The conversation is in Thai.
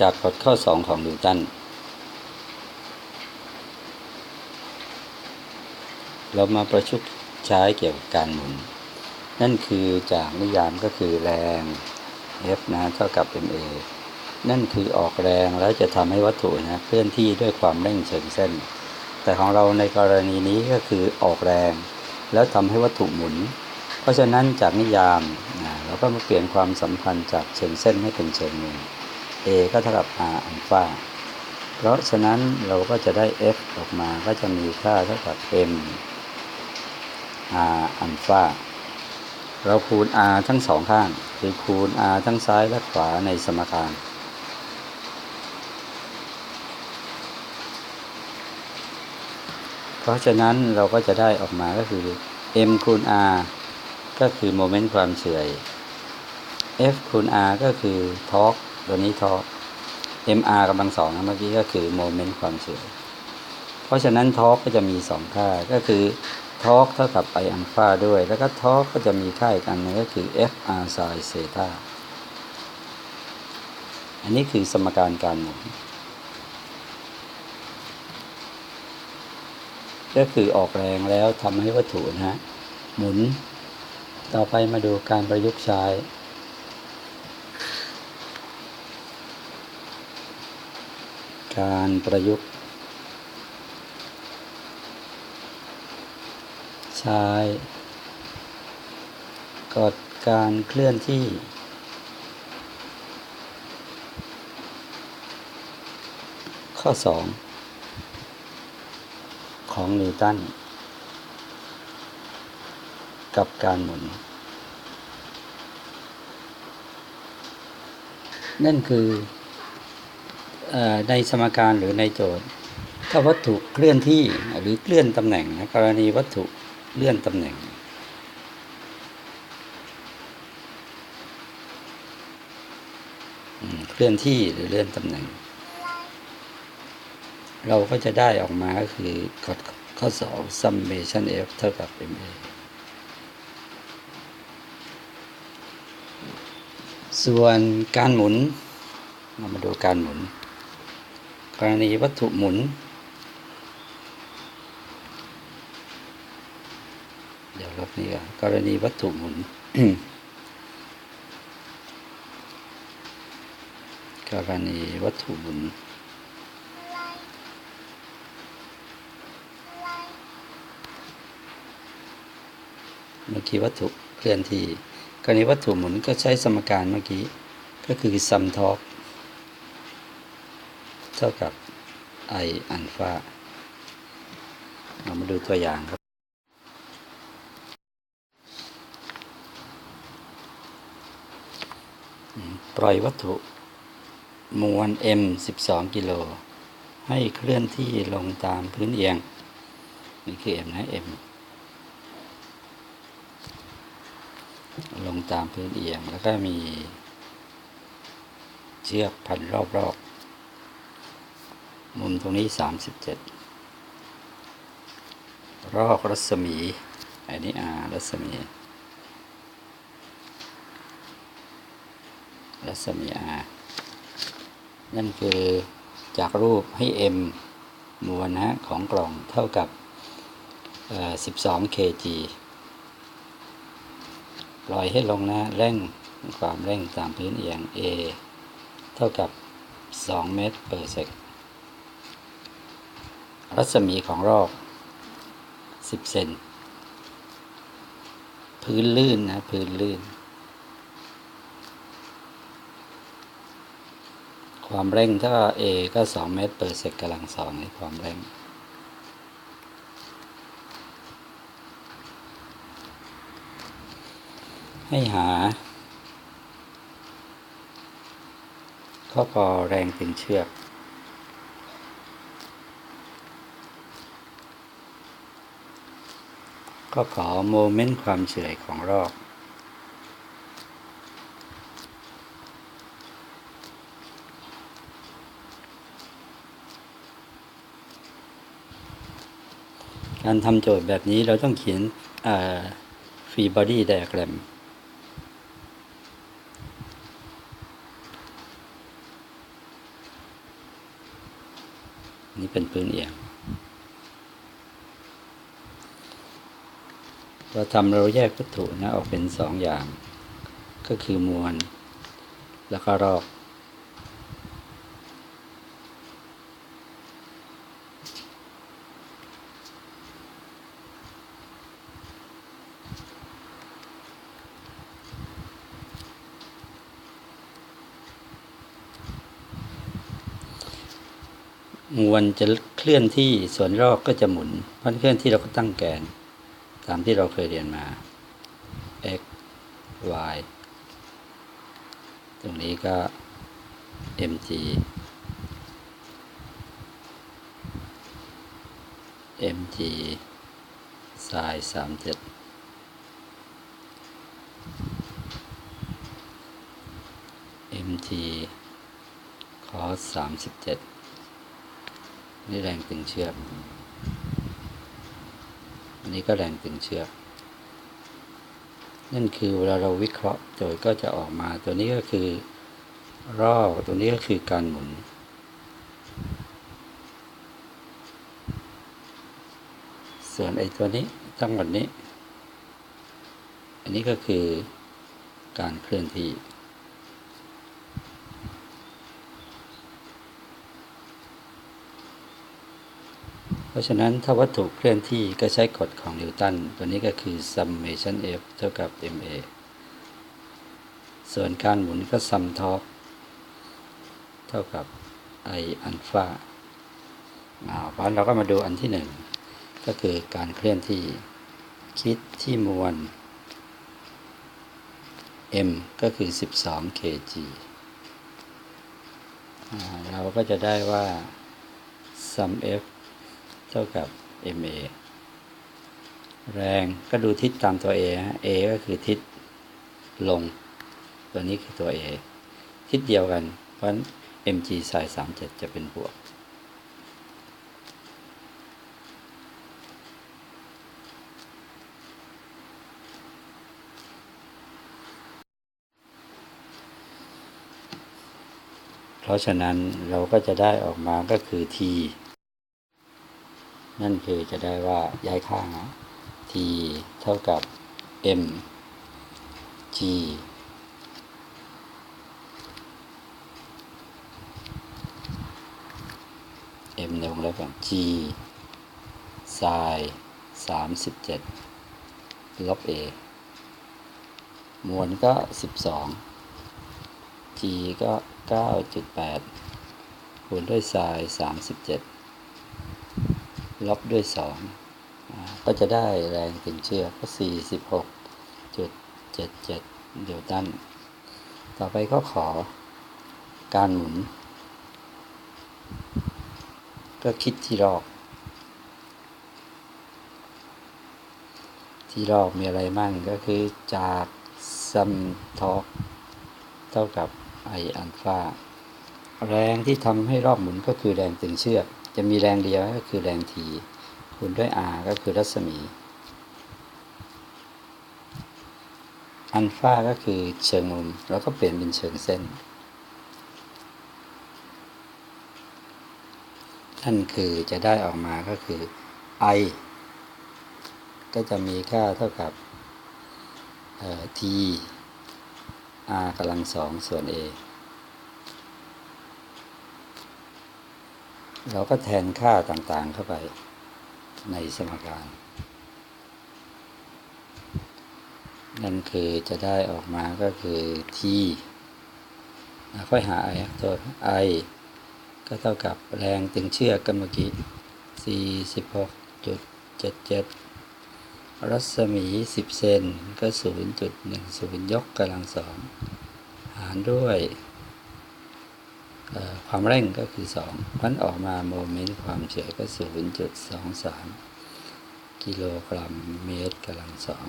จากกฎข้อ2ของนิวตันเรามาประชุกใช้เกี่ยวกับการหมุน นั่นคือจากนิยามก็คือแรง F นะเท่ากับ ma นั่นคือออกแรงแล้วจะทำให้วัตถุนะเคลื่อนที่ด้วยความเร่งเชิงเส้น แต่ของเราในกรณีนี้ก็คือออกแรง แล้วทำให้วัตถุหมุน เพราะฉะนั้นจากนิยามนะเราก็มาเปลี่ยนความสัมพันธ์จากเชิงเส้นให้เป็นเชิงมุม a ก็เท่ากับ r อัลฟาเพราะฉะนั้นเราก็จะได้ f ออกมาก็จะมีค่าเท่ากับ m r อัลฟาเราคูณ r ทั้งสองข้าง คือคูณ r ทั้งซ้ายและขวาในสมการเพราะฉะนั้นเราก็จะได้ออกมาก็คือ m คูณ r ก็คือโมเมนต์ความเฉื่อย f คูณ r ก็คือทอร์ก ตัวนี้ทอก mr กำลังสองนะเมื่อกี้ก็คือโมเมนต์ความเฉื่อยเพราะฉะนั้นทอร์กก็จะมีสองค่าก็คือทอร์กเท่ากับไออัลฟาด้วย แล้วก็ทอร์กก็จะมีค่าอีกอันนึงก็คือ fr sin เซตาอันนี้คือสมการการหมุนก็คือออกแรงแล้วทำให้วัตถุนะฮะหมุน ต่อไปมาดูการประยุกต์ใช้ การประยุกต์ ใช้กฎการเคลื่อนที่ ข้อ 2 ของนิวตันกับการหมุน นั่นคือเออ ในสมการหรือในโจทย์ ถ้าวัตถุเคลื่อนที่หรือเคลื่อนตำแหน่งนะกรณีวัตถุเลื่อนตำแหน่ง เคลื่อนที่หรือเลื่อนตำแหน่ง เราก็จะได้ออกมาก็คือกฎข้อ 2 summation f เท่ากับ ma ส่วนการหมุนเรามาดูการหมุน กรณีวัตถุหมุน เดี๋ยวลบนี้ก่อนกรณีวัตถุหมุน กรณีวัตถุหมุนเมื่อกี้วัตถุเคลื่อนที่กรณีวัตถุหมุนก็ใช้สมการเมื่อกี้ ก็คือซัมทอก เท่ากับ i อัลฟาเรามาดูตัวอย่างครับ ปล่อยวัตถุมวล m 12 กิโล ให้เคลื่อนที่ลงตามพื้นเอียง นี่คือ m นะ m ลงตามพื้นเอียง แล้วก็มีเชือกพันรอบๆ มุมตรงนี้ 37 รอกรัศมี อันนี้ r รัศมี รัศมี r นั่นคือจากรูปให้ m มวลนะของกล่องเท่ากับเอ่อ12 kg ปล่อยให้ลงนะเร่งความเร่งตามพื้นเอียง a เท่ากับ 2 เมตร per sec รั รัศมีของรอบ10เซนพื้นลื่นนะพื้นลื่น ความเร่งถ้า a ก็ 2 เมตร per sec กำลังสองในความเร่ง ให้หาข้อพอแรงตึงเชือก ก็ขอโมเมนต์ความเฉื่อยของรอบการทำโจทย์แบบนี้เราต้องเขียนฟรีบอดี้ไดอะแกรมนี่เป็นพื้นเอียง เราทำเราแยกวัตถุนะออกเป็นสองอย่าง ก็คือมวล แล้วก็รอกมวลจะเคลื่อนที่ส่วนรอกก็จะหมุนเพราะเคลื่อนที่เราก็ตั้งแกน ตามที่เราเคยเรียนมา x y ตรงนี้ก็ mg mg สายสามเจ็ด mg คอสสามสิบเจ็ดนี่แรงตึงเชือก อันนี้ก็แรงตึงเชือก นั่นคือเวลาเราวิเคราะห์โจทย์ก็จะออกมา ตัวนี้ก็คือรอบตัวนี้ก็คือการหมุน ส่วนไอ้ตัวนี้ทั้งหมดนี้ อันนี้ก็คือการเคลื่อนที่ ราะฉะนั้นถ้าวัตถุเคลื่อนที่ก็ใช้กฎของนิวตัน ตัวนี้ก็คือ summation F เท่ากับ ma ส่วนการหมุนก็ sum torque เท่ากับ i อัลฟาเพราะเราก็มาดูอันที่หนึ่งก็คือการเคลื่อนที่คิดที่มวล m ก็คือ 12 kg อ่าเราก็จะได้ว่า sum f ท่ากับ ma แรงก็ดูทิศตามตัว a ฮะ a ก็คือทิศลง ตัวนี้คือตัว a ทิศเดียวกัน เพราะฉะนั้น mg สาย37 จะเป็นบวก เพราะฉะนั้นเราก็จะได้ออกมาก็คือ t นั่นคือจะได้ว่าย้ายข้างนะ t เท่ากับ m g m ในวงเล็บก่อน g ไซน์สามสิบเจ็ดลบ a มวลก็สิบสอง g ก็เก้าจุดแปดคูณด้วยไซน์สามสิบเจ็ด ลบด้วยสองก็จะได้แรงถึงเชือกก็สี่สิบหกจุดเจ็ดเจ็ดนิวตัน ต่อไปก็ขอการหมุน ก็คิดที่รอบที่รอบมีอะไรมั่งก็คือจากซัมทอกเท่ากับไออัลฟาแรงที่ทำให้รอบหมุนก็คือแรงตึงเชือก จะมีแรงเดียวก็คือแรงที คูณด้วย r ก็คือรัศมี อัลฟาก็คือเชิงมุม แล้วก็เปลี่ยนเป็นเชิงเส้น นั่นคือจะได้ออกมาก็คือ i ก็จะมีค่าเท่ากับออ t r กำลังสองส่วน a เราก็แทนค่าต่างๆเข้าไปในสมการ นั่นคือจะได้ออกมาก็คือ t อ่ค่อยหา i ครับโทษ i ก็เท่ากับแรงตึงเชือกกันเมื่อกี้ 46.77 รัศมี 10 เซนก็ 0.10 ยกกำลังสอง หารด้วย ความเร่งก็คือ2พันออกมาโมเมนต์ความเฉยก็ 0.23 กิโลกรัมเมตรกำลังสอง